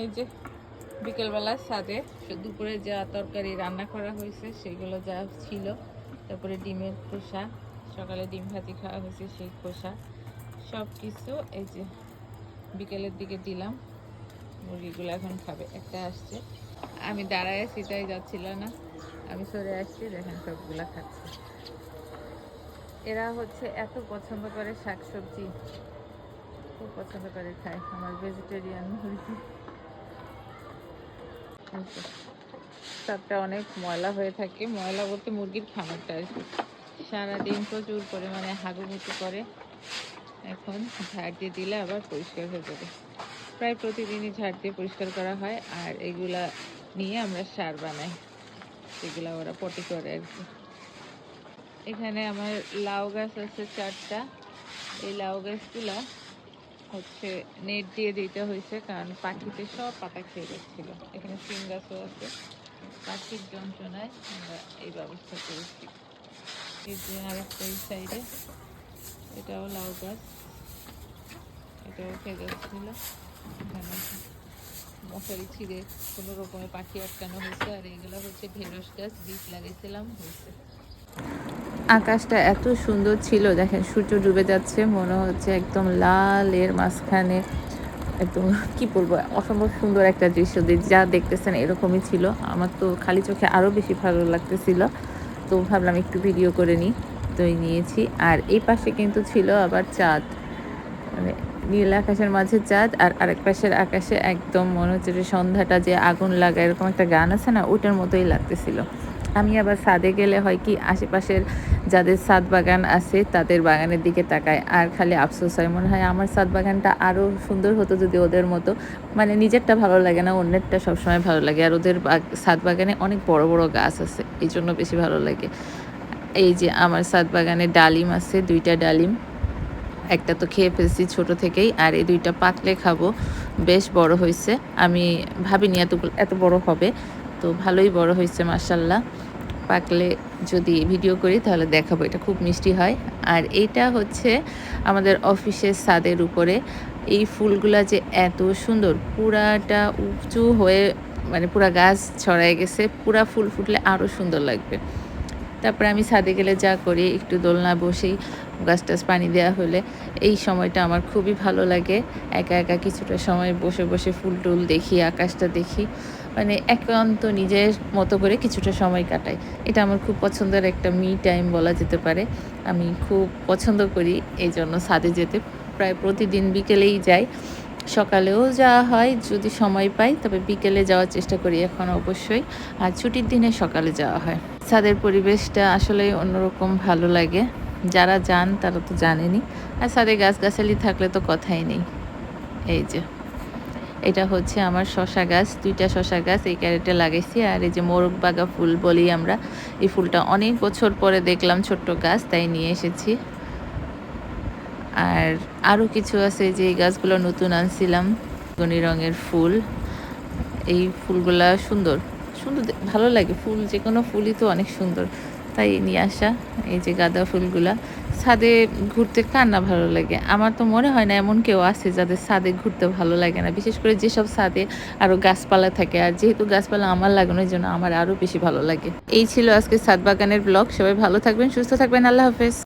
এই যে বিকেলবেলা সাদে দুপুরে যা তরকারি রান্না করা হয়েছে সেগুলো যা ছিল। তারপরে ডিমের খোসা, সকালে ডিম ভাজি খাওয়া হয়েছে সেই খোসা। সব কিছু এই যে বিকেলের দিকে দিলাম, মুরগিগুলো এখন খাবে, একটা আসছে। আমি দাঁড়ায় তাই যাচ্ছিল না। আমি সরে আসছি, দেখেন সবগুলা খাচ্ছে। এরা হচ্ছে এত পছন্দ করে শাকসবজি। খুব পছন্দ করে খায় আমার ভেজিটেরিয়ান মুরগি। তারটা অনেক ময়লা হয়ে থাকে। ময়লা বলতে মুরগির খামারটা আর কি। সারাদিন প্রচুর পরিমাণে হাগুমুচু করে। এখন ঝাড় দিয়ে দিলে আবার পরিষ্কার হয়ে যাবে। প্রায় প্রতিদিনই ঝাড় দিয়ে পরিষ্কার করা হয় আর এগুলা নিয়ে আমরা সার বানাই এগুলা ওরা পটি করে আর কি। এখানে আমার লাউ গাছ আছে চারটা। এই লাউ গাছগুলা হচ্ছে নেট দিয়ে দিতে হয়েছে, কারণ পাখিতে সব পাতা খেয়ে যাচ্ছিল এখানে সিম গাছও আছে। পাখির যন্ত্রণায় আমরা এই ব্যবস্থা করেছি। এই যে আর একটা এই সাইডে এটাও লাউ গাছ। এটাও খেয়ে যাচ্ছিল এখানে মশারি ছিঁড়ে কোনো রকমের পাখি আটকানো হয়েছে, আর এগুলো হচ্ছে ঢেঁড়স গাছ বীজ লাগাইছিলাম হয়েছে। আকাশটা এত সুন্দর ছিল। দেখেন, সূর্য ডুবে যাচ্ছে, মনে হচ্ছে একদম লাল এর মাঝখানে একদম, কি বলব, অসম্ভব সুন্দর একটা দৃশ্য যে- দেখতেছেন এরকমই ছিল। আমার তো খালি চোখে আরও বেশি ভালো লাগতেছিল। তো ভাবলাম একটু ভিডিও করে নিই। তো নিয়েছি। আর এই পাশে কিন্তু ছিল আবার চাঁদ। মানে নীল আকাশের মাঝে চাঁদ আর আরেক পাশের আকাশে একদম মনে হচ্ছে যে সন্ধ্যাটা যে আগুন লাগা, এরকম একটা গান আছে না, ওইটার মতোই লাগতেছিল। আমি আবার সাদে গেলে হয় কি, আশেপাশের যাদের ছাদ বাগান আছে তাদের বাগানের দিকে তাকায় আর খালি আফসোস হয়, মনে হয় আমার ছাদ বাগানটা আরও সুন্দর হতো যদি ওদের মতো। মানে নিজেরটা ভালো লাগে না, অন্যেরটা সবসময় ভালো লাগে। আর ওদের ছাদ বাগানে অনেক বড় বড় গাছ আছে, এই জন্য বেশি ভালো লাগে। এই যে আমার ছাদ বাগানে ডালিম আছে, দুইটা ডালিম। একটা তো খেয়ে ফেলছি ছোট থেকেই, আর এই দুইটা পাকলে খাব। বেশ বড় হয়েছে আমি ভাবিনি এত এত বড় হবে। তো ভালোই বড় হয়েছে মাসাল্লাহ পাকলে যদি ভিডিও করি, তাহলে দেখাবো, এটা খুব মিষ্টি হয়। আর এটা হচ্ছে আমাদের অফিসের ছাদের উপরে। এই ফুলগুলা যে এত সুন্দর, পুরাটা উঁচু হয়ে মানে পুরা গাছ ছড়ায় গেছে, পুরা ফুল ফুটলে আরও সুন্দর লাগবে। তারপরে আমি ছাদে গেলে যা করি, একটু দোলনা বসেই গাছ টাছ পানি দেওয়া হলে, এই সময়টা আমার খুবই ভালো লাগে। একা একা কিছুটা সময় বসে বসে ফুল টুল দেখি, আকাশটা দেখি। মানে একান্ত নিজের মতো করে কিছুটা সময় কাটাই। এটা আমার খুব পছন্দের একটা মি টাইম বলা যেতে পারে। আমি খুব পছন্দ করি এই জন্য ছাদে যেতে। প্রায় প্রতিদিন বিকেলেই যাই। সকালেও যাওয়া হয় যদি সময় পাই, তবে বিকেলে যাওয়ার চেষ্টা করি এখন অবশ্যই। আর ছুটির দিনে সকালে যাওয়া হয়। ছাদের পরিবেশটা আসলে অন্যরকম ভালো লাগে। যারা যান তারা তো জানেনি আর ছাদে গাছগাছালি থাকলে তো কথাই নেই। এই যে। এটা হচ্ছে আমার শশা গাছ, দুইটা শশা গাছ এই ক্যারেটে লাগাইছি। আর এই যে মোরগ বাগা ফুল বলি আমরা, এই ফুলটা অনেক বছর পরে দেখলাম ছোট্ট গাছ, তাই নিয়ে এসেছি। আর আরও কিছু আছে যে এই গাছগুলো নতুন আনছিলাম গনি রঙের ফুল। এই ফুলগুলা সুন্দর সুন্দর ভালো লাগে। ফুল যে কোনো ফুলই তো অনেক সুন্দর। তাই নিয়ে আসা এই যে গাঁদা ফুলগুলা। ছাদে ঘুরতে কার না ভালো লাগে? আমার তো মনে হয় না এমন কেউ আছে যাদের ছাদে ঘুরতে ভালো লাগে না। বিশেষ করে যেসব ছাদে আরও গাছপালা থাকে। আর যেহেতু গাছপালা আমার লাগানোর জন্য আমার আরও বেশি ভালো লাগে। এই ছিল আজকে ছাদ বাগানের ব্লগ। সবাই ভালো থাকবেন, সুস্থ থাকবেন। আল্লাহ হাফেজ।